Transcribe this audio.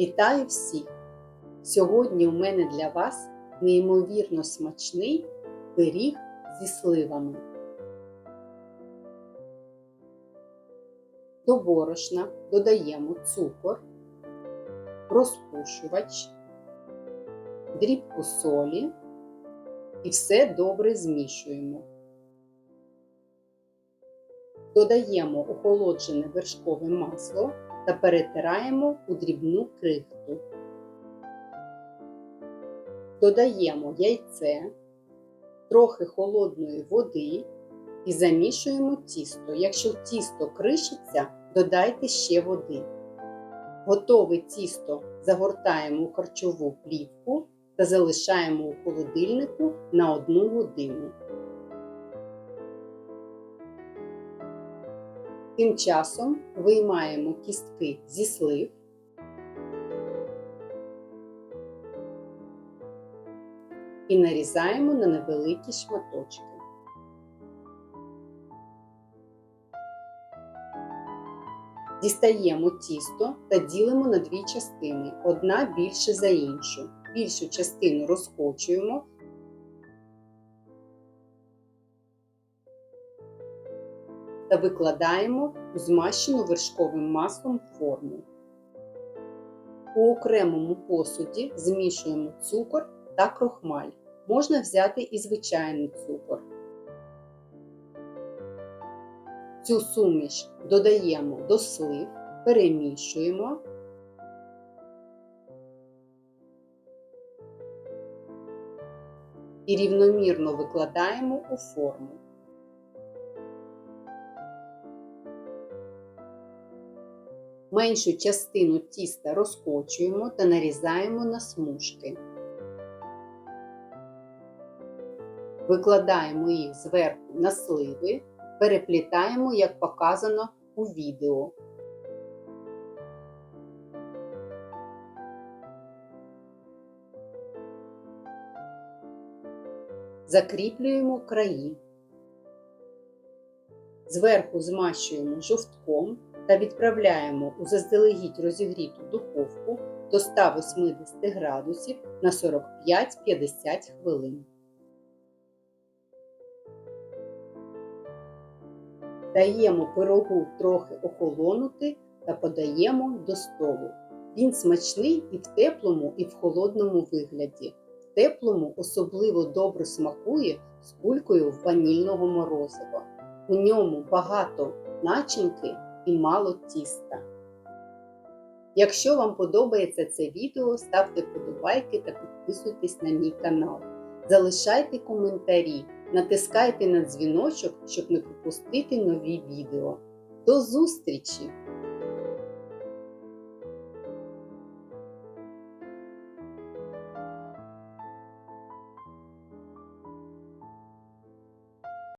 Вітаю всіх! Сьогодні у мене для вас неймовірно смачний пиріг зі сливами. До борошна додаємо цукор, розпушувач, дрібку солі і все добре змішуємо. Додаємо охолоджене вершкове масло та перетираємо у дрібну крихту. Додаємо яйце, трохи холодної води і замішуємо тісто. Якщо тісто кришиться, додайте ще води. Готове тісто загортаємо у харчову плівку та залишаємо у холодильнику на 1 годину. Тим часом виймаємо кістки зі слив. І нарізаємо на невеликі шматочки. Дістаємо тісто та ділимо на дві частини, одна більше за іншу. Більшу частину розкочуємо, та викладаємо у змащену вершковим маслом форму. У окремому посуді змішуємо цукор та крохмаль. Можна взяти і звичайний цукор. Цю суміш додаємо до слив, перемішуємо. І рівномірно викладаємо у форму. Меншу частину тіста розкочуємо та нарізаємо на смужки. Викладаємо їх зверху на сливи, переплітаємо, як показано у відео. Закріплюємо краї. Зверху змащуємо жовтком та відправляємо у заздалегідь розігріту духовку до 180 градусів на 45-50 хвилин. Даємо пирогу трохи охолонути та подаємо до столу. Він смачний і в теплому, і в холодному вигляді. В теплому особливо добре смакує з кулькою ванільного морозива. У ньому багато начинки і мало тіста. Якщо вам подобається це відео, ставте вподобайки та підписуйтесь на мій канал. Залишайте коментарі, натискайте на дзвіночок, щоб не пропустити нові відео. До зустрічі!